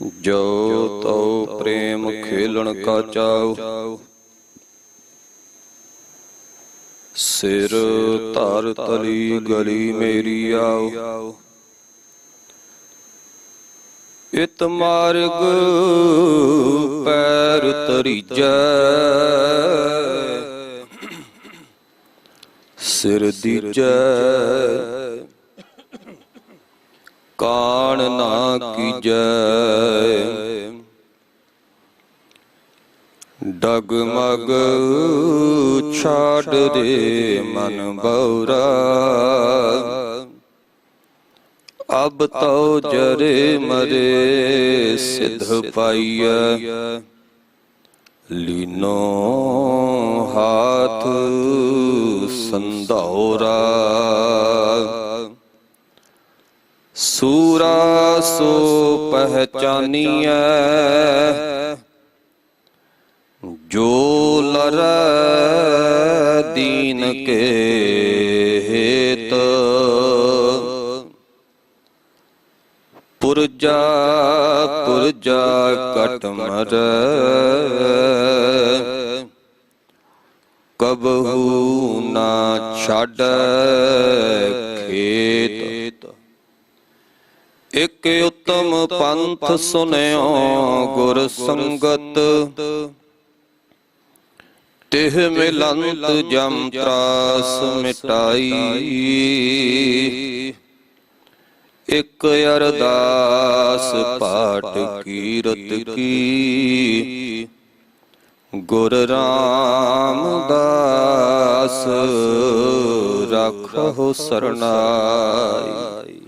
ਜੋ ਤਉ ਪ੍ਰੇਮ ਖੇਲਣ ਕਾ ਚਾਉ। ਸਿਰ ਧਰ ਤਲੀ ਗਲੀ ਮੇਰੀ ਆਉ। ਇਤ ਮਾਰਗ ਪੈਰ ਤਰੀਜੈ ਸਿਰ ਦੀਜੈ ਕਾਣ ਨਾ ਕੀਜੈ ਡਗਮਗ ਛਾੜ ਦੇ ਮਨ ਬਉਰਾ ਅਬ ਤਉ ਜਰੇ ਮਰੇ ਸਿਧ ਪਾਈਐ। ਲੀਨੋ ਹਾਥ ਸੰਧੌਰਾ ਸੂਰਾ ਸੋ ਪਹਿਚਾਨੀਐ ਜੋ ਲਰੈ ਦੀਨ ਕੇ ਹੇਤ ਪੁਰਜਾ ਪੁਰਜਾ ਕਟ ਮਰੈ। ਕਬਹੂ ਨਾ ਛਾੜੈ ਕੇ ਉਤਮ ਪੰਥ ਸੁਨਿਓ ਗੁਰ ਸੰਗਤ। ਤਿਹ ਮਿਲੰਤ ਜਮ ਤਰਾਸ ਮਿਟਾਈ। ਇਕ ਅਰਦਾਸ ਪਾਠ ਕੀਰਤ ਕੀ। ਗੁਰ ਰਾਮਦਾਸ ਰਖੋ ਸਰਨਾਈ।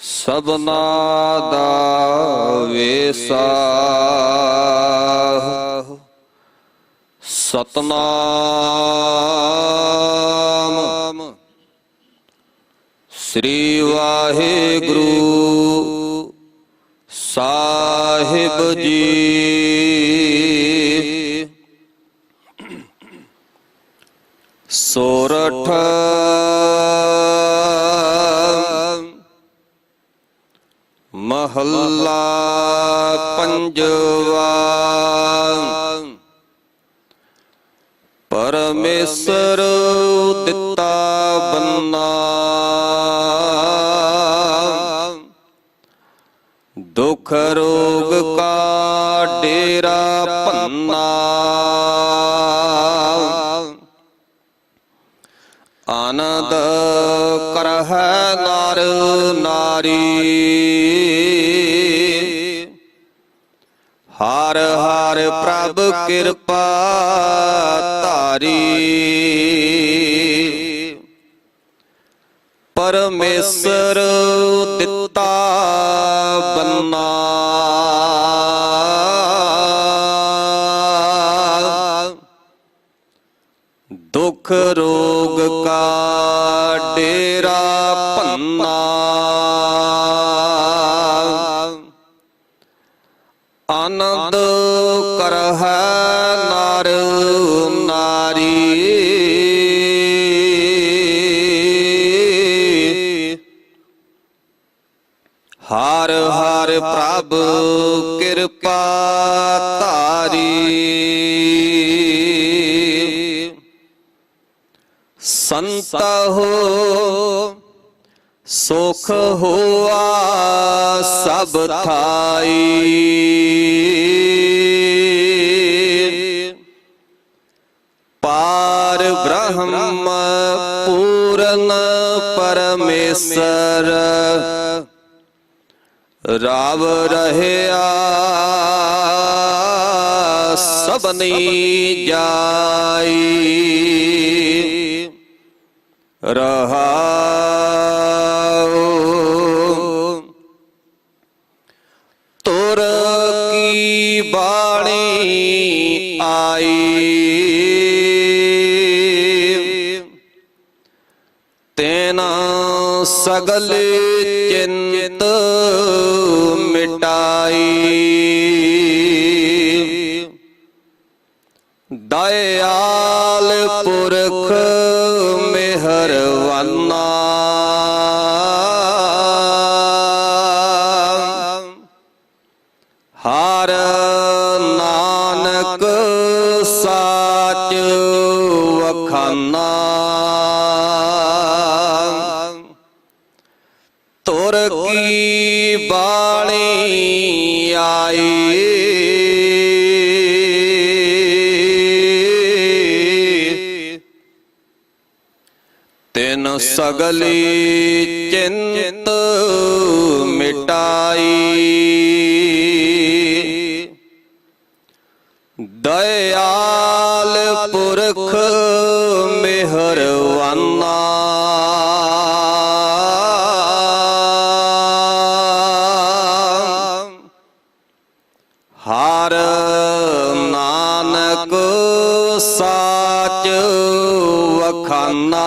ਸਭਨਾ ਦਾ ਵੇਸਾ। ਸਤਨਾਮ। ਸ੍ਰੀ ਵਾਹਿਗੁਰੂ ਸਾਹਿਬ ਜੀ। ਸੋਰਠ ਮਹੱਲਾ ਪੰਜਵਾ। ਪਰਮੇਸ਼ਰ ਦਿੱਤਾ ਬੰਨਾ। ਦੁਖ ਰੋਗ ਕਾ ਡੇਰਾ ਭੰਨਾ। ਆਨੰਦ ਕਰਹਿ ਨਰ ਨਾਰੀ। ਪ੍ਰਭ ਕਿਰਪਾ ਧਾਰੀ। ਪਰਮੇਸ਼ਰ ਦਿੱਤਾ ਬੰਨਾ ਦੁਖ ਰੋਗ ਕਾ ਡੇਰਾ ਭੰਨਾ। ਆਨੰਦ ਕਰਹਿ ਨਰ ਨਾਰੀ। ਹਰ ਹਰ ਪ੍ਰਭ ਕਿਰਪਾ ਸੁਖ ਹੋਆ ਸਭ ਥਾਈ। ਪਾਰ ਬ੍ਰਹਮ ਪੂਰਨ ਪਰਮੇਸ਼ਰ। ਰਾਵ ਰਹਿਆ ਸਭਨੀ ਜਾਈ। ਰਹਾਉ ਬਾਣੀ ਆਈ। ਤੈਨਾ ਸਗਲ ਚਿੰਤ ਮਿਟਾਈ। ਦਇਆਲ ਪੁਰਖ ਮਿਹਰਵਾਨਾ। ਸਾਚ ਵਖਾਨਾ। ਤੁਰ ਕੀ ਬਾਣੀ ਆਈ? ਤਿਨ ਸਗਲੀ ਚਿੰਤ ਮਿਟਾਈ। ਦਇਆ ਪੁਰਖ ਮਿਹਰਵਾਨਾ ਹਰ ਨਾਨਕ ਸਾਚ ਵਖਾਨਾ।